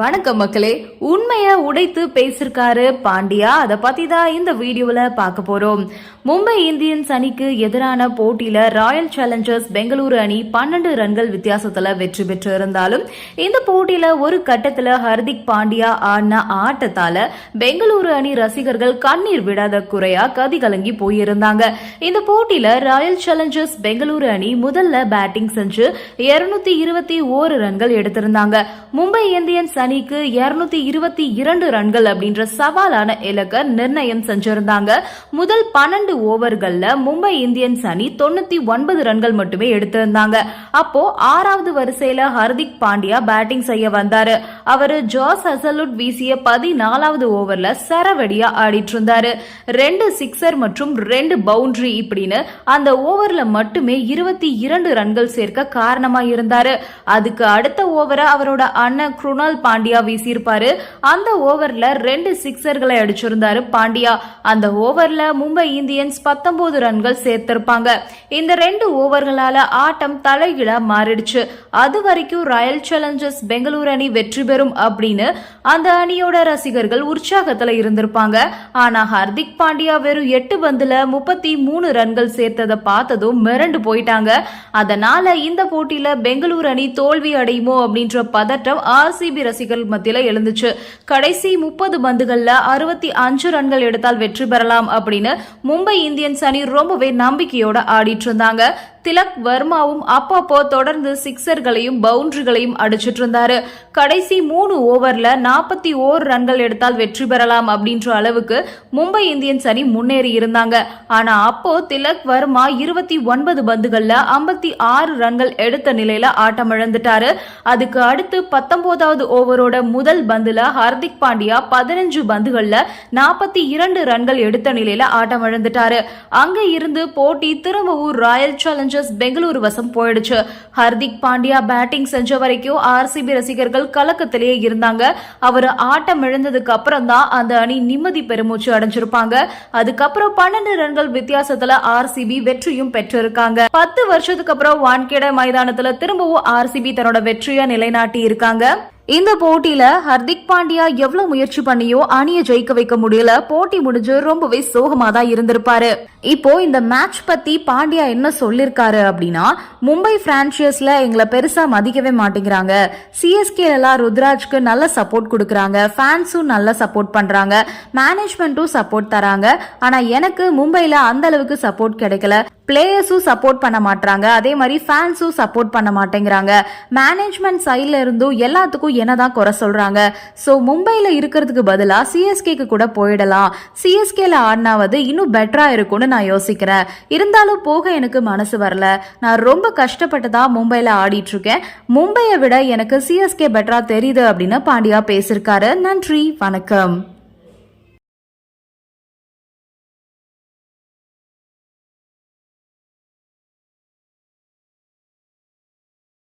வணக்கம் மக்களே. உண்மைய உடைத்து பேசிருக்காரு பாண்டியா. அதை பத்தி தான் இந்த வீடியோல பார்க்க போறோம். மும்பை இந்தியன்ஸ் அணிக்கு எதிரான போட்டியில ராயல் சேலஞ்சர்ஸ் பெங்களூரு அணி பன்னெண்டு ரன்கள் வித்தியாசத்துல வெற்றி பெற்று இருந்தாலும் இந்த போட்டியில ஒரு கட்டத்துல ஹர்திக் பாண்டியா ஆடின ஆட்டத்தால பெங்களூரு அணி ரசிகர்கள் கண்ணீர் விடாத குறையா கதி கலங்கி போயிருந்தாங்க. இந்த போட்டியில ராயல் சேலஞ்சர்ஸ் பெங்களூரு அணி முதல்ல பேட்டிங் செஞ்சு இருநூத்தி இருபத்தி ஓரு ரன்கள் எடுத்திருந்தாங்க. மும்பை இந்தியன்ஸ் அணிக்கு இருநூத்தி இருபத்தி இரண்டு ரன்கள் அப்படின்ற சவாலான இலக்க நிர்ணயம் செஞ்சிருந்தாங்க. முதல் பன்னெண்டு ஓவர்கள்ல மும்பை இந்தியன்ஸ் அணி தொண்ணூத்தி ஒன்பது ரன்கள் மட்டுமே எடுத்திருந்தாங்க. அப்போ ஆறாவது வரிசையில ஹர்திக் பாண்டியா பேட்டிங் செய்ய வந்தாரு. அவரு ஜார்ஜ் ஹசலுட் வீசிய பதினாலாவது ஓவர்ல சரவடியா ஆடிட்டு இருந்தாரு. ரெண்டு சிக்ஸர் மற்றும் ரெண்டு பவுண்டரி இப்படின்னு அந்த ஓவர்ல மட்டுமே இருபத்தி இரண்டு ரன்கள் சேர்க்க காரணமா இருந்தாரு அதுக்கு அடுத்த ஓவரை அவரோட அண்ணன் குருணால் பாண்டியா வீசியிருப்பாரு. அந்த ஓவர்ல ரெண்டு சிக்ஸர்களை அடிச்சிருந்தாரு பாண்டியா. அந்த ஓவர்ல மும்பை இந்தியன்ஸ் பத்தொன்பது ரன்கள் சேர்த்திருப்பாங்க. இந்த ரெண்டு ஓவர்களால ஆட்டம் தலைகீழா மாறிடுச்சு. அது வரைக்கும் ராயல் சேலஞ்சர்ஸ் பெங்களூர் அணி வெற்றி பெறும் அப்படின்னு அந்த அணியோட ரசிகர்கள் உற்சாகத்துல இருந்திருப்பாங்க. ஆனா ஹர்திக் பாண்டியா வெறும் எட்டு பந்துல முப்பத்தி மூணு ரன்கள் சேர்த்ததை பார்த்ததும் மிரண்டு போயிட்டாங்க. அதனால இந்த போட்டியில பெங்களூர் அணி தோல்வி அடையுமோ அப்படின்ற பதட்டம் ஆர்சிபி ரசிகர்கள் மத்தியில எழுந்துச்சு. கடைசி முப்பது பந்துகள்ல அறுபத்தி அஞ்சு ரன்கள் எடுத்தால் வெற்றி பெறலாம் அப்படின்னு மும்பை இந்தியன்ஸ் அணி ரொம்பவே நம்பிக்கையோட ஆடிட்டு இருந்தாங்க. திலக் வர்மாவும் அப்பப்போ தொடர்ந்து சிக்ஸர்களையும் பவுண்டரிகளையும் அடிச்சிட்டு இருந்தாரு. கடைசி மூணு ஓவர்ல நாற்பத்தி ஓர் ரன்கள் எடுத்தால் வெற்றி பெறலாம் அப்படின்ற அளவுக்கு மும்பை இந்தியன்ஸ் அணி முன்னேறி இருந்தாங்க. ஆனா அப்போ திலக் வர்மா இருபத்தி ஒன்பது பந்துகள்ல ஐம்பத்தி ஆறு ரன்கள் எடுத்த நிலையில ஆட்டம் இழந்துட்டாரு அதுக்கு அடுத்து பத்தொன்பதாவது ஓவர் ஓவரோட முதல் பந்துல ஹர்திக் பாண்டியா பதினஞ்சு பந்துகள்ல நாற்பத்தி இரண்டு ரன்கள் எடுத்த நிலையில ஆட்டம் இழந்துட்டாரு. அங்க இருந்து போட்டி திரும்பவும் ராயல் சேலஞ்சர்ஸ் பெங்களூரு வசம் போயிடுச்சு. ஹர்திக் பாண்டியா பேட்டிங் செஞ்ச வரைக்கும் ஆர்சிபி ரசிகர்கள் கலக்கத்திலேயே இருந்தாங்க. அவர் ஆட்டம் இழந்ததுக்கு அப்புறம் தான் அந்த அணி நிம்மதி பெருமூச்சு அடைஞ்சிருப்பாங்க. அதுக்கப்புறம் பன்னெண்டு ரன்கள் வித்தியாசத்துல ஆர்சிபி வெற்றியும் பெற்றிருக்காங்க. பத்து வருஷத்துக்கு அப்புறம் வான்கேட மைதானத்துல திரும்பவும் ஆர்சிபி தன்னோட வெற்றியை நிலைநாட்டி இருக்காங்க இந்த போட்டியில ஹர்திக் பாண்டியா எவ்வளவு முயற்சி பண்ணியோ அணியை ஜெயிக்க வைக்க முடியல. போட்டி முடிஞ்சு ரொம்பவே சோகமா தான் இருந்திருப்பாரு. இப்போ இந்த மேட்ச் பத்தி பாண்டியா என்ன சொல்லிருக்காரு அப்படின்னா மும்பை பிரான்ச்சைஸ்ல எங்களை பெருசா மதிக்கவே மாட்டேங்கிறாங்க. சிஎஸ்கே எல்லாம் ருத்ராஜ்க்கு நல்ல சப்போர்ட் கொடுக்குறாங்க. ஃபேன்ஸும் நல்ல சப்போர்ட் பண்றாங்க. மேனேஜ்மெண்ட்டும் சப்போர்ட் தராங்க. ஆனா எனக்கு மும்பைல அந்த அளவுக்கு சப்போர்ட் கிடைக்கல. பிளேயர்ஸும் சப்போர்ட் பண்ண மாட்டாங்க அதே மாதிரி ஃபேன்ஸும் சப்போர்ட் பண்ண மாட்டேங்கிறாங்க. மேனேஜ்மெண்ட் சைடில் இருந்தும் எல்லாத்துக்கும் என்னதான் குறை சொல்கிறாங்க ஸோ மும்பையில் இருக்கிறதுக்கு பதிலாக சிஎஸ்கேக்கு கூட போயிடலாம். சிஎஸ்கேல ஆடினாவது இன்னும் பெட்டராக இருக்கும்னு நான் யோசிக்கிறேன். இருந்தாலும் போக எனக்கு மனசு வரல. நான் ரொம்ப கஷ்டப்பட்டு தான் மும்பையில் ஆடிட்டு இருக்கேன் மும்பையை விட எனக்கு சிஎஸ்கே பெட்டராக தெரியுது அப்படின்னு பாண்டியா பேசியிருக்காரு. நன்றி வணக்கம்.